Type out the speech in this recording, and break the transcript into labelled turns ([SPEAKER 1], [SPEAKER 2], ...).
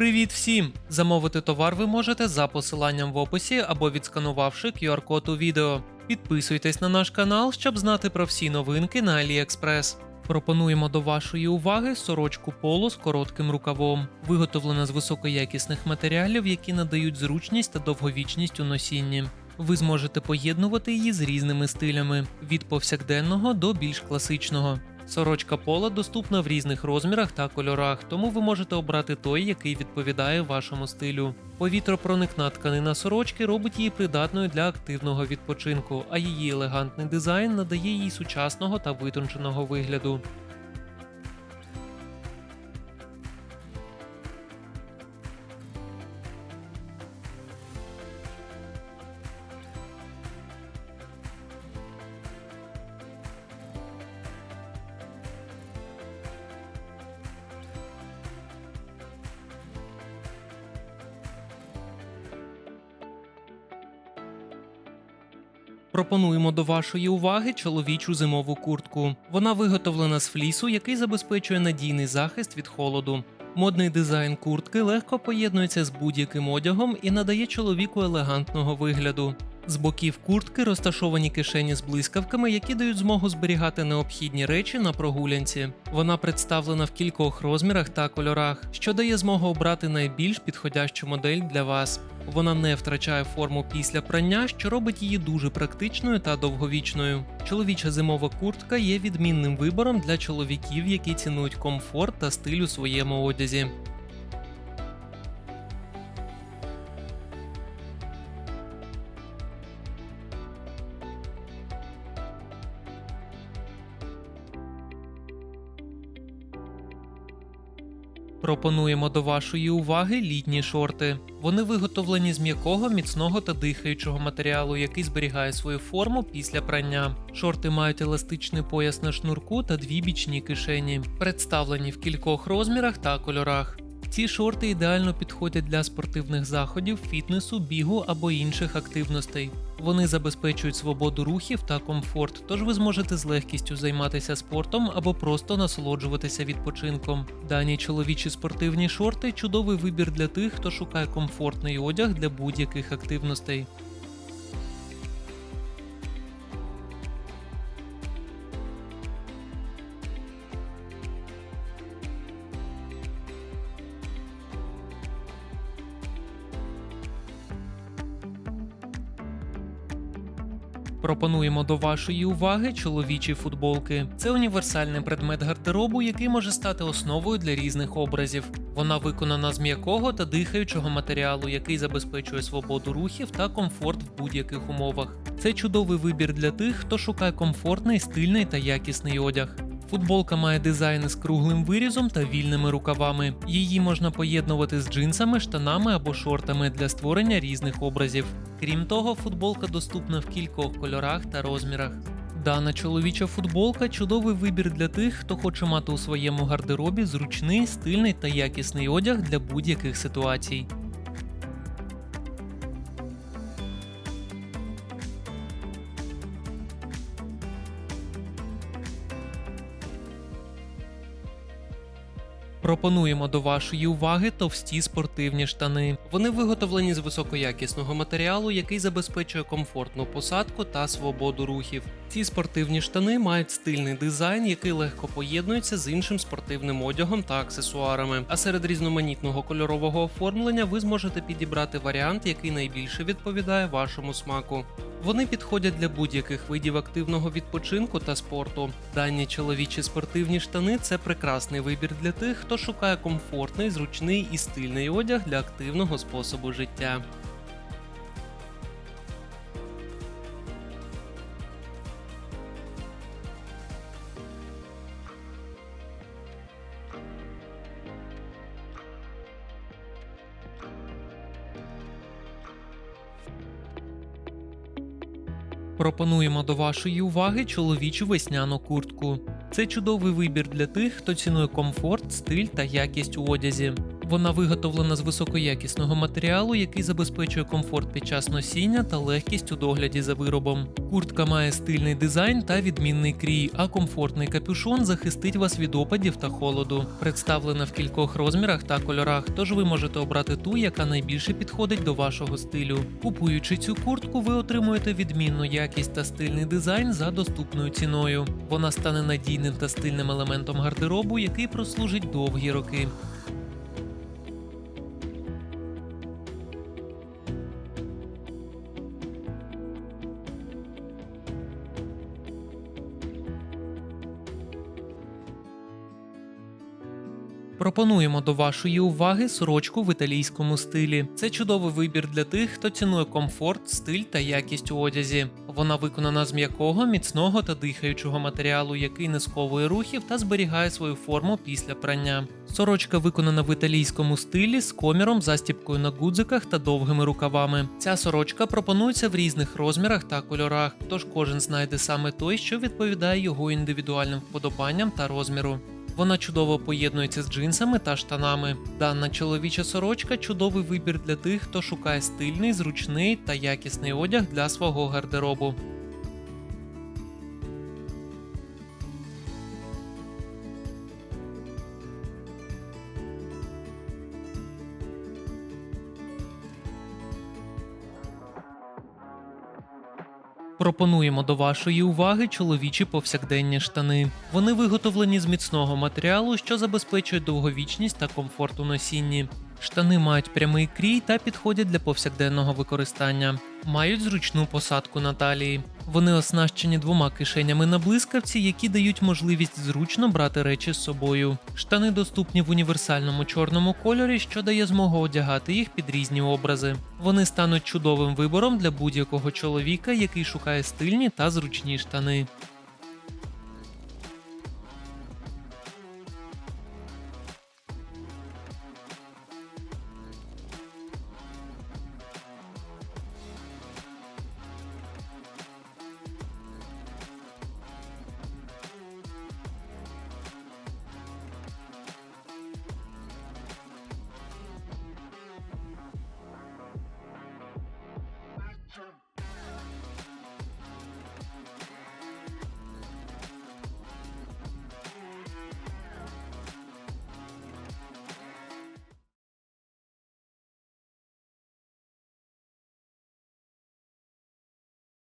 [SPEAKER 1] Привіт всім! Замовити товар ви можете за посиланням в описі або відсканувавши QR-код у відео. Підписуйтесь на наш канал, щоб знати про всі новинки на AliExpress. Пропонуємо до вашої уваги сорочку поло з коротким рукавом, виготовлена з високоякісних матеріалів, які надають зручність та довговічність у носінні. Ви зможете поєднувати її з різними стилями від повсякденного до більш класичного. Сорочка пола доступна в різних розмірах та кольорах, тому ви можете обрати той, який відповідає вашому стилю. Повітропроникна тканина сорочки робить її придатною для активного відпочинку, а її елегантний дизайн надає їй сучасного та витонченого вигляду. Пропонуємо до вашої уваги чоловічу зимову куртку. Вона виготовлена з флісу, який забезпечує надійний захист від холоду. Модний дизайн куртки легко поєднується з будь-яким одягом і надає чоловіку елегантного вигляду. З боків куртки розташовані кишені з блискавками, які дають змогу зберігати необхідні речі на прогулянці. Вона представлена в кількох розмірах та кольорах, що дає змогу обрати найбільш підходящу модель для вас. Вона не втрачає форму після прання, що робить її дуже практичною та довговічною. Чоловіча зимова куртка є відмінним вибором для чоловіків, які цінують комфорт та стиль у своєму одязі. Пропонуємо до вашої уваги літні шорти. Вони виготовлені з м'якого, міцного та дихаючого матеріалу, який зберігає свою форму після прання. Шорти мають еластичний пояс на шнурку та дві бічні кишені, представлені в кількох розмірах та кольорах. Ці шорти ідеально підходять для спортивних заходів, фітнесу, бігу або інших активностей. Вони забезпечують свободу рухів та комфорт, тож ви зможете з легкістю займатися спортом або просто насолоджуватися відпочинком. Дані чоловічі спортивні шорти чудовий вибір для тих, хто шукає комфортний одяг для будь-яких активностей. Пропонуємо до вашої уваги чоловічі футболки. Це універсальний предмет гардеробу, який може стати основою для різних образів. Вона виконана з м'якого та дихаючого матеріалу, який забезпечує свободу рухів та комфорт в будь-яких умовах. Це чудовий вибір для тих, хто шукає комфортний, стильний та якісний одяг. Футболка має дизайн з круглим вирізом та вільними рукавами. Її можна поєднувати з джинсами, штанами або шортами для створення різних образів. Крім того, футболка доступна в кількох кольорах та розмірах. Дана чоловіча футболка чудовий вибір для тих, хто хоче мати у своєму гардеробі зручний, стильний та якісний одяг для будь-яких ситуацій. Пропонуємо до вашої уваги товсті спортивні штани. Вони виготовлені з високоякісного матеріалу, який забезпечує комфортну посадку та свободу рухів. Ці спортивні штани мають стильний дизайн, який легко поєднується з іншим спортивним одягом та аксесуарами. А серед різноманітного кольорового оформлення ви зможете підібрати варіант, який найбільше відповідає вашому смаку. Вони підходять для будь-яких видів активного відпочинку та спорту. Дані чоловічі спортивні штани це прекрасний вибір для тих, хто шукає комфортний, зручний і стильний одяг для активного способу життя. Пропонуємо до вашої уваги чоловічу весняну куртку. Це чудовий вибір для тих, хто цінує комфорт, стиль та якість у одязі. Вона виготовлена з високоякісного матеріалу, який забезпечує комфорт під час носіння та легкість у догляді за виробом. Куртка має стильний дизайн та відмінний крій, а комфортний капюшон захистить вас від опадів та холоду. Представлена в кількох розмірах та кольорах, тож ви можете обрати ту, яка найбільше підходить до вашого стилю. Купуючи цю куртку, ви отримуєте відмінну якість та стильний дизайн за доступною ціною. Вона стане надійним та стильним елементом гардеробу, який прослужить довгі роки. Пропонуємо до вашої уваги сорочку в італійському стилі. Це чудовий вибір для тих, хто цінує комфорт, стиль та якість у одязі. Вона виконана з м'якого, міцного та дихаючого матеріалу, який не сковує рухів та зберігає свою форму після прання. Сорочка виконана в італійському стилі з коміром, застіпкою на гудзиках та довгими рукавами. Ця сорочка пропонується в різних розмірах та кольорах, тож кожен знайде саме той, що відповідає його індивідуальним вподобанням та розміру. Вона чудово поєднується з джинсами та штанами. Дана чоловіча сорочка чудовий вибір для тих, хто шукає стильний, зручний та якісний одяг для свого гардеробу. Пропонуємо до вашої уваги чоловічі повсякденні штани. Вони виготовлені з міцного матеріалу, що забезпечує довговічність та комфорт у носінні. Штани мають прямий крій та підходять для повсякденного використання. Мають зручну посадку на талії. Вони оснащені двома кишенями на блискавці, які дають можливість зручно брати речі з собою. Штани доступні в універсальному чорному кольорі, що дає змогу одягати їх під різні образи. Вони стануть чудовим вибором для будь-якого чоловіка, який шукає стильні та зручні штани.